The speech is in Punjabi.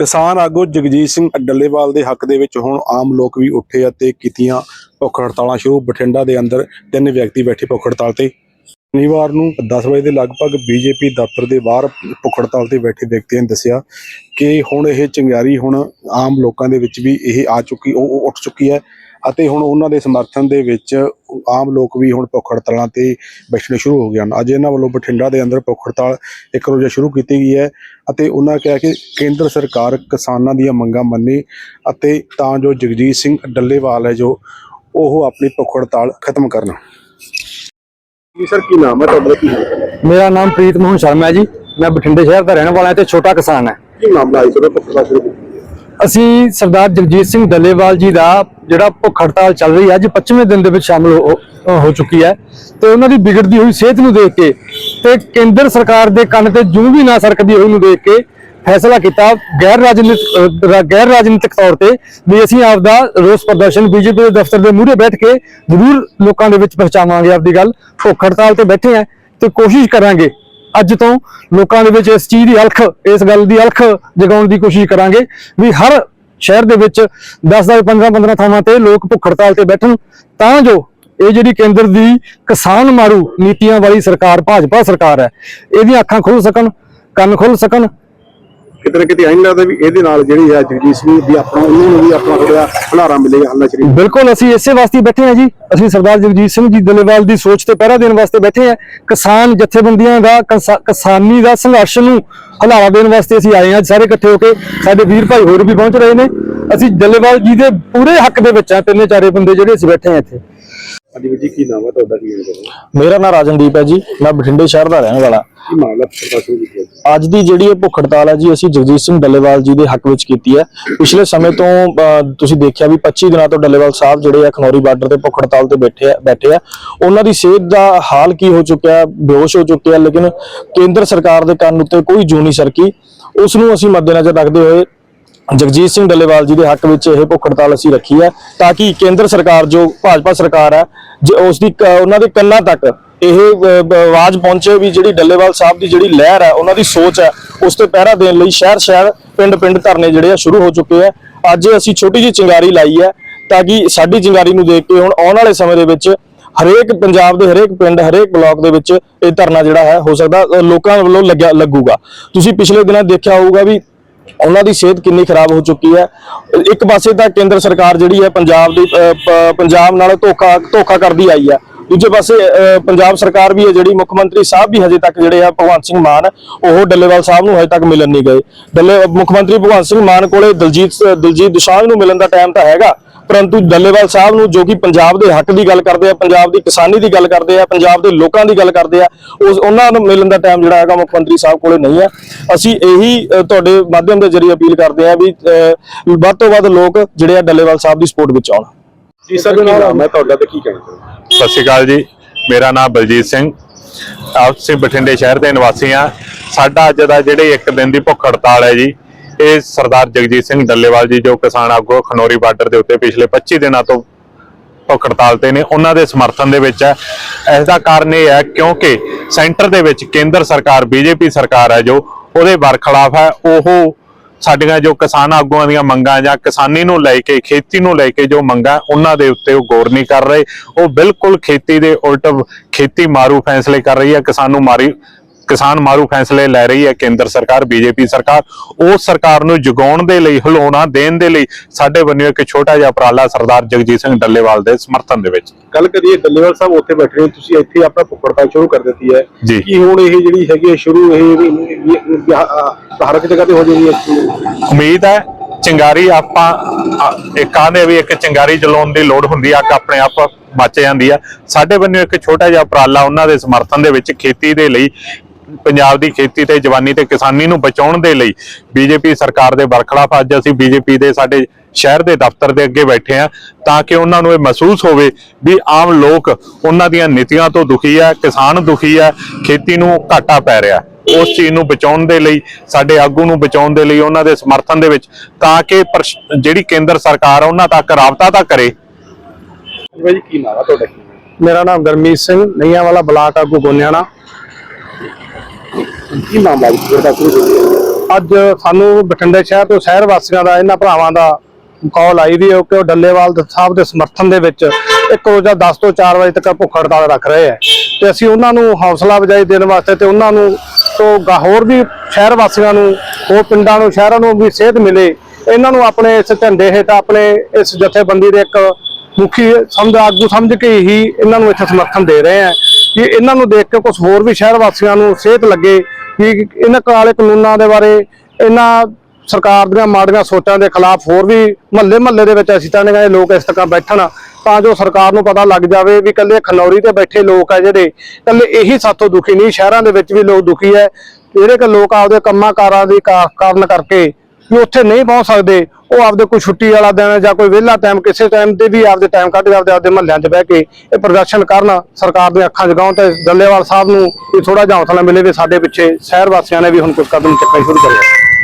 ਕਿਸਾਨ ਆਗੂ ਜਗਜੀਤ ਸਿੰਘ ਡੱਲੇਵਾਲ ਦੇ ਹੱਕ ਦੇ ਵਿੱਚ ਹੁਣ ਆਮ ਲੋਕ ਵੀ ਉੱਠੇ ਅਤੇ ਕੀਤੀਆਂ ਭੁੱਖ ਹੜਤਾਲਾਂ ਸ਼ੁਰੂ। ਬਠਿੰਡਾ ਦੇ ਅੰਦਰ ਤਿੰਨ ਵਿਅਕਤੀ ਬੈਠੇ ਭੁੱਖ ਹੜਤਾਲ ਤੇ। ਸ਼ਨੀਵਾਰ ਨੂੰ 10 ਵਜੇ ਦੇ ਲਗਭਗ ਬੀਜੇਪੀ ਦਫ਼ਤਰ ਦੇ ਬਾਹਰ ਭੁੱਖ ਹੜਤਾਲ ਤੇ ਬੈਠੇ ਵਿਅਕਤੀਆਂ ਨੇ ਦੱਸਿਆ ਕਿ ਹੁਣ ਇਹ ਚੰਗਿਆਰੀ ਹੁਣ ਆਮ ਲੋਕਾਂ ਦੇ ਵਿੱਚ ਵੀ ਇਹ ਆ ਚੁੱਕੀ ਉਹ ਉੱਠ ਚੁੱਕੀ ਹੈ। ਅਤੇ ਹੁਣ ਉਹਨਾਂ ਦੇ ਸਮਰਥਨ ਦੇ ਵਿੱਚ ਆਮ ਲੋਕ ਵੀ ਹੁਣ ਭੁੱਖ ਹੜਤਾਲਾਂ ਤੇ ਬੈਠਣੇ ਸ਼ੁਰੂ ਹੋ ਗਏ ਹਨ। ਅੱਜ ਇਹਨਾਂ ਵੱਲੋਂ ਬਠਿੰਡਾ ਦੇ ਅੰਦਰ ਭੁੱਖ ਹੜਤਾਲ ਇੱਕ ਰੋਜ਼ਾ ਸ਼ੁਰੂ ਕੀਤੀ ਗਈ ਹੈ ਅਤੇ ਉਹਨਾਂ ਕਿਹਾ ਕਿ ਕੇਂਦਰ ਸਰਕਾਰ ਕਿਸਾਨਾਂ ਦੀਆਂ ਮੰਗਾਂ ਮੰਨੇ ਅਤੇ ਤਾਂ ਜੋ ਜਗਜੀਤ ਸਿੰਘ ਡੱਲੇਵਾਲ ਹੈ ਜੋ ਉਹ ਆਪਣੀ ਭੁੱਖ ਹੜਤਾਲ ਖਤਮ ਕਰਨ। ਜੀ ਸਰ ਕੀ ਨਾਮ ਹੈ ਤੁਹਾਡਾ ਕੀ ਮੇਰਾ ਨਾਮ ਪ੍ਰੀਤ ਮੋਹਨ ਸ਼ਰਮਾ ਹੈ ਜੀ। ਮੈਂ ਬਠਿੰਡੇ ਸ਼ਹਿਰ ਦਾ ਰਹਿਣ ਵਾਲਾ ਹਾਂ ਤੇ ਛੋਟਾ ਕਿਸਾਨ ਹਾਂ। ਕੀ ਮਾਮਲਾ ਹੈ ਸਰ ਭੁੱਖ ਹੜਤਾਲ ਸ਼ੁਰੂ ਕੀਤੀ ਅਸੀਂ ਸਰਦਾਰ ਜਗਜੀਤ ਸਿੰਘ ਦੱਲੇਵਾਲ ਜੀ ਦਾ ਜਿਹੜਾ ਭੁੱਖ ਹੜਤਾਲ ਚੱਲ ਰਹੀ ਹੈ, ਅੱਜ 25ਵੇਂ ਦਿਨ ਦੇ ਵਿੱਚ ਸ਼ਾਮਲ ਹੋ ਚੁੱਕੀ ਹੈ ਤੇ ਉਹਨਾਂ ਦੀ ਵਿਗੜਦੀ ਹੋਈ ਸਿਹਤ ਨੂੰ ਦੇਖ ਕੇ ਤੇ ਕੇਂਦਰ ਸਰਕਾਰ ਦੇ ਕੰਨ ਤੇ ਜੂੰ ਵੀ ਨਾ ਸਰਕਦੀ ਹੋਈ ਨੂੰ ਦੇਖ ਕੇ ਫੈਸਲਾ ਕੀਤਾ ਗੈਰ ਰਾਜਨੀਤਿਕ ਗੈਰ ਰਾਜਨੀਤਿਕ ਤੌਰ ਤੇ ਵੀ ਅਸੀਂ ਆਪਦਾ ਰੋਸ ਪ੍ਰਦਰਸ਼ਨ ਬੀਜੇਪੀ ਦੇ ਦਫ਼ਤਰ ਦੇ ਮੂਹਰੇ ਬੈਠ ਕੇ ਜ਼ਰੂਰ ਲੋਕਾਂ ਦੇ ਵਿੱਚ ਪਹੁੰਚਾਵਾਂਗੇ ਆਪਦੀ ਗੱਲ। ਭੁੱਖ ਹੜਤਾਲ ਤੇ ਬੈਠੇ ਆ ਤੇ ਕੋਸ਼ਿਸ਼ ਕਰਾਂਗੇ ਅੱਜ ਤੋਂ ਲੋਕਾਂ ਦੇ ਵਿੱਚ ਇਸ ਚੀਜ਼ ਦੀ ਅਲਖ ਇਸ ਗੱਲ ਦੀ ਅਲਖ ਜਗਾਉਣ ਦੀ ਕੋਸ਼ਿਸ਼ ਕਰਾਂਗੇ ਵੀ ਹਰ ਸ਼ਹਿਰ ਦੇ ਵਿੱਚ 10 10 15 15 ਥਾਵਾਂ ਤੇ ਲੋਕ ਭੁੱਖ ਹੜਤਾਲ ਤੇ ਬੈਠਣ, ਤਾਂ ਜੋ ਇਹ ਜਿਹੜੀ ਕੇਂਦਰ ਦੀ ਕਿਸਾਨ ਮਾਰੂ ਨੀਤੀਆਂ ਵਾਲੀ ਸਰਕਾਰ, ਭਾਜਪਾ ਸਰਕਾਰ ਹੈ, ਇਹਦੀਆਂ ਅੱਖਾਂ ਖੁੱਲ ਸਕਣ, ਕੰਨ ਖੁੱਲ ਸਕਣ ਕਿਤੇ ਨਾ ਕਿਤੇ ਐਂ ਲੱਗਦਾ ਵੀ ਇਹਦੇ ਨਾਲ ਜਿਹੜੀ ਹੈ ਜਗਜੀਤ ਸਿੰਘ ਦੀ ਆਪਣਾ, ਉਹਨਾਂ ਨੂੰ ਵੀ ਆਪਣਾ ਥੋੜਾ ਹੁਲਾਰਾ ਮਿਲੇਗਾ ਹੱਲਾ ਸ਼ਰੀਫ। ਬਿਲਕੁਲ, ਅਸੀਂ ਇਸੇ ਵਾਸਤੇ ਬੈਠੇ ਹਾਂ ਜੀ। ਅਸੀਂ ਸਰਦਾਰ ਜਗਜੀਤ ਸਿੰਘ ਜੀ ਦਲੇਵਾਲ ਦੀ ਸੋਚ ਤੇ ਪਹਿਰਾ ਦੇਣ ਵਾਸਤੇ ਬੈਠੇ ਹਾਂ। ਕਿਸਾਨ ਜਥੇਬੰਦੀਆਂ ਦਾ ਕਿਸਾਨੀ ਦਾ ਸੰਘਰਸ਼ ਨੂੰ ਹਲਾਰਾ ਦੇਣ ਵਾਸਤੇ ਅਸੀਂ ਆਏ ਹਾਂ ਅੱਜ ਸਾਰੇ ਇਕੱਠੇ ਹੋ ਕੇ। ਸਾਡੇ ਵੀਰ ਭਾਈ ਹੋਰ ਵੀ ਪਹੁੰਚ ਰਹੇ ਨੇ। ਅਸੀਂ ਦਲੇਵਾਲ ਜੀ ਦੇ ਪੂਰੇ ਹੱਕ ਦੇ ਵਿੱਚ ਆ ਤਿੰਨੇ ਚਾਰੇ ਬੰਦੇ ਜਿਹੜੇ ਅਸੀਂ ਬੈਠੇ ਹਾਂ ਇੱਥੇ। ਹਾਂਜੀ ਵੀਰ ਜੀ ਕੀ ਨਾਮ ਹੈ ਤੁਹਾਡਾ ਕੀ ਨਾਮ ਮੇਰਾ ਨਾਮ ਰਾਜਨਦੀਪ ਹੈ ਜੀ ਮੈਂ ਬਠਿੰਡੇ ਸ਼ਹਿਰ ਦਾ ਰਹਿਣ ਵਾਲਾ। ਕੀ ਮਾਮਲਾ ਅੱਜ ਦੀ ਜਿਹੜੀ ਇਹ ਭੁੱਖ ਹੜਤਾਲ ਹੈ ਜੀ ਅਸੀਂ ਜਗਜੀਤ ਸਿੰਘ ਡੱਲੇਵਾਲ ਜੀ ਦੇ ਹੱਕ ਵਿੱਚ ਕੀਤੀ ਹੈ। ਪਿਛਲੇ ਸਮੇਂ ਤੋਂ ਤੁਸੀਂ ਦੇਖਿਆ ਵੀ 25 ਦਿਨਾਂ ਤੋਂ ਡੱਲੇਵਾਲ ਸਾਹਿਬ ਜਿਹੜੇ ਆ ਖਨੌਰੀ ਬਾਰਡਰ ਤੇ ਭੁੱਖ ਹੜਤਾਲ ਤੇ ਬੈਠੇ ਆ ਬੈਠੇ ਆ। ਉਹਨਾਂ ਦੀ ਸਿਹਤ ਦਾ ਹਾਲ ਕੀ ਹੋ ਚੁੱਕਿਆ ਬੇਹੋਸ਼ ਹੋ ਚੁੱਕੇ ਆ ਲੇਕਿਨ ਕੇਂਦਰ ਸਰਕਾਰ ਦੇ ਕੰਨ ਉੱਤੇ ਕੋਈ ਜੂ ਨਹੀਂ ਸਰਕੀ। ਉਸ ਨੂੰ ਅਸੀਂ ਮੱਦੇਨਜ਼ਰ ਰੱਖਦੇ ਹੋਏ ਜਗਜੀਤ ਸਿੰਘ ਡੱਲੇਵਾਲ ਜੀ ਦੇ ਹੱਕ ਵਿੱਚ ਇਹ ਭੁੱਖ ਹੜਤਾਲ ਅਸੀਂ ਰੱਖੀ ਹੈ ਤਾਂ ਕਿ ਕੇਂਦਰ ਸਰਕਾਰ ਜੋ ਭਾਜਪਾ ਸਰਕਾਰ ਹੈ, ਜੇ ਉਸ ਦੀ ਉਹਨਾਂ ਦੇ ਕੰਨਾਂ ਤੱਕ ਇਹ ਆਵਾਜ਼ ਪਹੁੰਚੇ ਵੀ ਜਿਹੜੀ ਡੱਲੇਵਾਲ ਸਾਹਿਬ ਦੀ ਜਿਹੜੀ ਲਹਿਰ ਹੈ, ਉਹਨਾਂ ਦੀ ਸੋਚ ਹੈ, ਉਸ ਤੇ ਪਹਿਰਾ ਦੇਣ ਲਈ ਸ਼ਹਿਰ ਸ਼ਹਿਰ ਪਿੰਡ ਪਿੰਡ ਧਰਨੇ ਜਿਹੜੇ ਆ ਸ਼ੁਰੂ ਹੋ ਚੁੱਕੇ ਆ ਅੱਜ ਅਸੀਂ ਛੋਟੀ ਜਿਹੀ ਚਿੰਗਾਰੀ ਲਾਈ ਹੈ ਤਾਂ ਕਿ ਸਾਡੀ ਚਿੰਗਾਰੀ ਨੂੰ ਦੇਖ ਕੇ ਹੁਣ ਆਉਣ ਵਾਲੇ ਸਮੇਂ ਦੇ ਵਿੱਚ ਹਰੇਕ ਪੰਜਾਬ ਦੇ ਹਰੇਕ ਪਿੰਡ, ਹਰੇਕ ਬਲਾਕ ਦੇ ਵਿੱਚ ਇਹ ਧਰਨਾ ਜਿਹੜਾ ਹੈ, ਹੋ ਸਕਦਾ ਲੋਕਾਂ ਵੱਲੋਂ ਲੱਗਿਆ ਲੱਗੂਗਾ। ਤੁਸੀਂ ਪਿਛਲੇ ਦਿਨਾਂ ਦੇਖਿਆ ਹੋਊਗਾ ਵੀ ਉਹਨਾਂ ਦੀ ਸਿਹਤ ਕਿੰਨੀ ਖਰਾਬ ਹੋ ਚੁੱਕੀ ਹੈ। ਇੱਕ ਪਾਸੇ ਤਾਂ ਕੇਂਦਰ ਸਰਕਾਰ ਜਿਹੜੀ ਹੈ ਪੰਜਾਬ ਦੀ ਪੰਜਾਬ ਨਾਲ ਧੋਖਾ ਧੋਖਾ ਕਰਦੀ ਆਈ ਹੈ। ਦੂਜੇ ਪਾਸੇ ਪੰਜਾਬ ਸਰਕਾਰ ਵੀ ਹੈ, ਜਿਹੜੀ ਮੁੱਖ ਮੰਤਰੀ ਸਾਹਿਬ ਵੀ ਹਜੇ ਤੱਕ ਜਿਹੜੇ ਆ ਭਗਵੰਤ ਸਿੰਘ ਮਾਨ, ਉਹ ਡੱਲੇਵਾਲ ਸਾਹਿਬ ਨੂੰ ਹਜੇ ਤੱਕ ਮਿਲਣ ਨਹੀਂ ਗਏ। ਡੱਲੇ, ਮੁੱਖ ਮੰਤਰੀ ਭਗਵੰਤ ਸਿੰਘ ਮਾਨ ਕੋਲੇ ਦਲਜੀਤ ਦਲਜੀਤ ਦੁਸਾਂਝ ਨੂੰ ਮਿਲਣ ਦਾ ਟਾਈਮ ਤਾਂ ਹੈਗਾ, ਪਰੰਤੂ ਡੱਲੇਵਾਲ ਸਾਹਿਬ ਨੂੰ ਜੋ ਕਿ ਪੰਜਾਬ ਦੇ ਹੱਕ ਦੀ ਗੱਲ ਕਰਦੇ ਆ, ਪੰਜਾਬ ਦੀ ਕਿਸਾਨੀ ਦੀ ਗੱਲ ਕਰਦੇ ਆ, ਪੰਜਾਬ ਦੇ ਲੋਕਾਂ ਦੀ ਗੱਲ ਕਰਦੇ ਆ, ਉਸ, ਉਹਨਾਂ ਨੂੰ ਮਿਲਣ ਦਾ ਟਾਈਮ ਜਿਹੜਾ ਹੈਗਾ ਮੁੱਖ ਮੰਤਰੀ ਸਾਹਿਬ ਕੋਲੇ ਨਹੀਂ ਹੈ ਅਸੀਂ ਇਹੀ ਤੁਹਾਡੇ ਮਾਧਿਅਮ ਦੇ ਜ਼ਰੀਏ ਅਪੀਲ ਕਰਦੇ ਆ ਵੀ ਵੱਧ ਤੋਂ ਵੱਧ ਲੋਕ ਜਿਹੜੇ ਆ ਡੱਲੇਵਾਲ ਸਾਹਿਬ ਦੀ ਸਪੋਰਟ ਵਿੱਚ ਆਉਣ। ਜੀ, ਸਰ, ਕੀ ਨਾਮ ਹੈ ਤੁਹਾਡਾ ਤੇ ਕੀ ਕਹਿਣਾ ਸਤਿ ਸ਼੍ਰੀ ਅਕਾਲ ਜੀ। ਮੇਰਾ ਨਾਮ ਬਲਜੀਤ ਸਿੰਘ। ਅਸੀਂ ਬਠਿੰਡੇ ਸ਼ਹਿਰ ਦੇ ਨਿਵਾਸੀ ਹਾਂ। ਸਾਡਾ ਅੱਜ ਦਾ ਜਿਹੜੇ ਇੱਕ ਦਿਨ ਦੀ ਭੁੱਖ ਹੜਤਾਲ ਹੈ ਜੀ, ਇਹ ਸਰਦਾਰ ਜਗਜੀਤ ਸਿੰਘ ਡੱਲੇਵਾਲ ਜੀ ਜੋ ਕਿਸਾਨ ਆਗੂ ਖਨੌਰੀ ਬਾਰਡਰ ਦੇ ਉੱਤੇ ਪਿਛਲੇ 25 ਦਿਨਾਂ ਤੋਂ ਭੁੱਖ ਹੜਤਾਲ ਤੇ ਨੇ, ਉਹਨਾਂ ਦੇ ਸਮਰਥਨ ਦੇ ਵਿੱਚ ਹੈ। ਇਸ ਦਾ ਕਾਰਨ ਇਹ ਹੈ ਕਿਉਂਕਿ ਸੈਂਟਰ ਦੇ ਵਿੱਚ ਕੇਂਦਰ ਸਰਕਾਰ, ਬੀਜੇਪੀ ਸਰਕਾਰ ਹੈ ਜੋ ਉਹਦੇ ਬਰਖਲਾਫ ਹੈ, ਉਹ ਸਾਡੀਆਂ ਜੋ ਕਿਸਾਨ ਆਗੂਆਂ ਦੀਆਂ ਮੰਗਾਂ ਜਾਂ ਕਿਸਾਨੀ ਨੂੰ ਲੈ ਕੇ, ਖੇਤੀ ਨੂੰ ਲੈ ਕੇ ਜੋ ਮੰਗਾਂ, ਉਹਨਾਂ ਦੇ ਉੱਤੇ ਉਹ ਗੌਰ ਨਹੀਂ ਕਰ ਰਹੇ। ਉਹ ਬਿਲਕੁਲ ਖੇਤੀ ਦੇ ਉਲਟ ਖੇਤੀ ਮਾਰੂ ਫੈਸਲੇ ਕਰ ਰਹੀ ਹੈ। ਕਿਸਾਨ ਨੂੰ ਮਾਰੀ ਕਿਸਾਨ ਮਾਰੂ ਫੈਸਲੇ ਲੈ ਰਹੀ ਹੈ ਕੇਂਦਰ ਸਰਕਾਰ ਬੀਜੇਪੀ ਸਰਕਾਰ ਉਸ ਸਰਕਾਰ ਨੂੰ ਜਗਾਉਣ ਦੇ ਲਈ ਹਲਾਉਣਾ ਦੇਣ ਦੇ ਲਈ ਸਾਡੇ ਵੱਲੋਂ ਇੱਕ ਛੋਟਾ ਜਿਹਾ ਉਪਰਾਲਾ ਸਰਦਾਰ ਜਗਜੀਤ ਸਿੰਘ ਡੱਲੇਵਾਲ ਦੇ ਸਮਰਥਨ ਦੇ ਵਿੱਚ। ਗੱਲ ਕਰੀਏ ਡੱਲੇਵਾਲ ਸਾਹਿਬ ਉੱਥੇ ਬੈਠੇ ਨੇ ਤੁਸੀਂ ਇੱਥੇ ਆਪਣਾ ਭੁੱਖ ਹੜਤਾਲ ਸ਼ੁਰੂ ਕਰ ਦਿੱਤੀ ਹੈ। ਕੀ ਹੁਣ ਇਹ ਜਿਹੜੀ ਹੈਗੀ ਹੈ ਸ਼ੁਰੂ ਇਹ ਹਰ ਇੱਕ ਜਗ੍ਹਾ ਤੇ ਹੋ ਜਾਣੀ ਹੈ? ਉਮੀਦ ਹੈ ਚਿੰਗਾਰੀ ਆਪਾਂ ਇੱਕ ਆਨੇ ਵੀ ਇੱਕ ਚਿੰਗਾਰੀ ਜਲਾਉਣ ਦੀ ਲੋੜ ਹੁੰਦੀ ਆ ਆਪਣੇ ਆਪ ਮੱਚ ਜਾਂਦੀ ਆ। ਸਾਡੇ ਵੱਲੋਂ ਇੱਕ ਛੋਟਾ ਜਿਹਾ ਉਪਰਾਲਾ ਉਹਨਾਂ ਦੇ ਸਮਰਥਨ ਦੇ ਵਿੱਚ ਖੇਤੀ ਦੇ ਲਈ ਪੰਜਾਬ ਦੀ ਖੇਤੀ ਤੇ ਜਵਾਨੀ ਤੇ ਕਿਸਾਨੀ ਨੂੰ ਬਚਾਉਣ ਦੇ ਲਈ ਬੀਜੇਪੀ ਸਰਕਾਰ ਦੇ ਬਰਖਲਾਫ ਅੱਜ ਅਸੀਂ ਬੀਜੇਪੀ ਦੇ ਸਾਡੇ ਸ਼ਹਿਰ ਦੇ ਦਫ਼ਤਰ ਦੇ ਅੱਗੇ ਬੈਠੇ ਆ ਤਾਂ ਕਿ ਉਹਨਾਂ ਨੂੰ ਇਹ ਮਹਿਸੂਸ ਹੋਵੇ ਵੀ ਆਮ ਲੋਕ ਉਹਨਾਂ ਦੀਆਂ ਨੀਤੀਆਂ ਤੋਂ ਦੁਖੀ ਹੈ ਕਿਸਾਨ ਦੁਖੀ ਹੈ ਖੇਤੀ ਨੂੰ ਘਾਟਾ ਪੈ ਰਿਹਾ। ਉਸ ਚੀਜ਼ ਨੂੰ ਬਚਾਉਣ ਦੇ ਲਈ ਸਾਡੇ ਆਗੂ ਨੂੰ ਬਚਾਉਣ ਦੇ ਲਈ ਉਹਨਾਂ ਦੇ ਸਮਰਥਨ ਦੇ ਵਿੱਚ ਤਾਂ ਕਿ ਜਿਹੜੀ ਕੇਂਦਰ ਸਰਕਾਰ ਆ ਉਹਨਾਂ ਤੱਕ ਰਾਬਤਾ ਤਾਂ ਕਰੇ। ਨਾਮ ਤੁਹਾਡਾ ਕੀ ਨਾਮ ਮੇਰਾ ਨਾਮ ਗਰਮੀਤ ਸਿੰਘ ਨਈਆਂ ਵਾਲਾ ਬਲਾਕ ਆਗੂ ਗੋਨਿਆਣਾ। ਕੀ ਮਾਮਲਾ ਹੈ ਜਿਹੜਾ ਅੱਜ ਸਾਨੂੰ ਬਠਿੰਡੇ ਸ਼ਹਿਰ ਤੋਂ ਸ਼ਹਿਰ ਵਾਸੀਆਂ ਦਾ, ਇਹਨਾਂ ਭਰਾਵਾਂ ਦਾ ਕਾਲ ਆਈ ਵੀ ਕਿ ਉਹ ਡੱਲੇਵਾਲ ਸਾਹਿਬ ਦੇ ਸਮਰਥਨ ਦੇ ਵਿੱਚ ਇੱਕ ਰੋਜ਼ਾ 10 ਤੋਂ 4 ਵਜੇ ਤੱਕ ਭੁੱਖ ਹੜਤਾਲ ਰੱਖ ਰਹੇ ਹੈ। ਤੇ ਅਸੀਂ ਉਹਨਾਂ ਨੂੰ ਹੌਸਲਾ ਵਜਾਈ ਦੇਣ ਵਾਸਤੇ ਤੇ ਉਹਨਾਂ ਨੂੰ ਤੋਂ ਹੋਰ ਵੀ ਸ਼ਹਿਰ ਵਾਸੀਆਂ ਨੂੰ, ਹੋਰ ਪਿੰਡਾਂ ਨੂੰ, ਸ਼ਹਿਰਾਂ ਨੂੰ ਵੀ ਸਿਹਤ ਮਿਲੇ। ਇਹਨਾਂ ਨੂੰ ਆਪਣੇ ਇਸ ਝੰਡੇ ਹੇਠ, ਆਪਣੇ ਇਸ ਜਥੇਬੰਦੀ ਦੇ ਇੱਕ ਮੁਖੀ ਸਮਝ ਆਗੂ ਸਮਝ ਕੇ ਹੀ ਇਹਨਾਂ ਨੂੰ ਇੱਥੇ ਸਮਰਥਨ ਦੇ ਰਹੇ ਆ ਕਿ ਇਹਨਾਂ ਨੂੰ ਦੇਖ ਕੇ ਕੁਝ ਹੋਰ ਵੀ ਸ਼ਹਿਰ ਵਾਸੀਆਂ ਨੂੰ ਸਿਹਤ ਲੱਗੇ ਕਿ ਇਹਨਾਂ ਕਾਲੇ ਕਾਨੂੰਨਾਂ ਦੇ ਬਾਰੇ, ਇਹਨਾਂ ਸਰਕਾਰ ਦੀਆਂ ਮਾੜੀਆਂ ਸੋਚਾਂ ਦੇ ਖਿਲਾਫ ਹੋਰ ਵੀ ਮਹੱਲੇ ਮਹੱਲੇ ਦੇ ਵਿੱਚ ਅਸੀਂ ਚਾਹੁੰਦੇ ਹਾਂ ਇਹ ਲੋਕ ਇਸ ਤਰ੍ਹਾਂ ਬੈਠਣ, ਤਾਂ ਜੋ ਸਰਕਾਰ ਨੂੰ ਪਤਾ ਲੱਗ ਜਾਵੇ ਵੀ ਕੱਲੇ ਖਨੌਰੀ ਤੇ ਬੈਠੇ ਲੋਕ ਆ ਜਿਹੜੇ ਕੱਲੇ ਇਹੀ ਸਾਥੋਂ ਦੁਖੀ ਨਹੀਂ, ਸ਼ਹਿਰਾਂ ਦੇ ਵਿੱਚ ਵੀ ਲੋਕ ਦੁਖੀ ਹੈ, ਜਿਹੜੇ ਕਿ ਲੋਕ ਆਪਦੇ ਕੰਮਾਂ ਕਾਰਾਂ ਦੀ ਕਾ- ਕਾਰਨ ਕਰਕੇ ਵੀ ਉੱਥੇ ਨਹੀਂ ਪਹੁੰਚ ਸਕਦੇ, ਉਹ ਆਪਦੇ ਕੋਈ ਛੁੱਟੀ ਵਾਲਾ ਦਿਨ ਜਾਂ ਕੋਈ ਵਿਹਲਾ ਟਾਈਮ ਕਿਸੇ ਟਾਈਮ ਤੇ ਵੀ ਆਪਦੇ ਟਾਈਮ ਕੱਢ ਕੇ ਆਪਦੇ ਆਪਦੇ ਮਹੱਲਿਆਂ 'ਚ ਬਹਿ ਕੇ ਇਹ ਪ੍ਰਦਰਸ਼ਨ ਕਰਨ, ਸਰਕਾਰ ਦੀਆਂ ਅੱਖਾਂ ਜਗਾਉਣ ਤੇ ਦੱਲੇਵਾਲ ਸਾਹਿਬ ਨੂੰ ਵੀ ਥੋੜਾ ਜਿਹਾ ਹੌਸਲਾ ਮਿਲੇ ਵੀ ਸਾਡੇ ਪਿੱਛੇ ਸ਼ਹਿਰ ਵਾਸੀਆਂ ਨੇ ਵੀ ਹੁਣ ਕੋਈ ਕਦਮ ਚੱਕਣੇ ਸ਼ੁਰੂ ਕਰਿਆ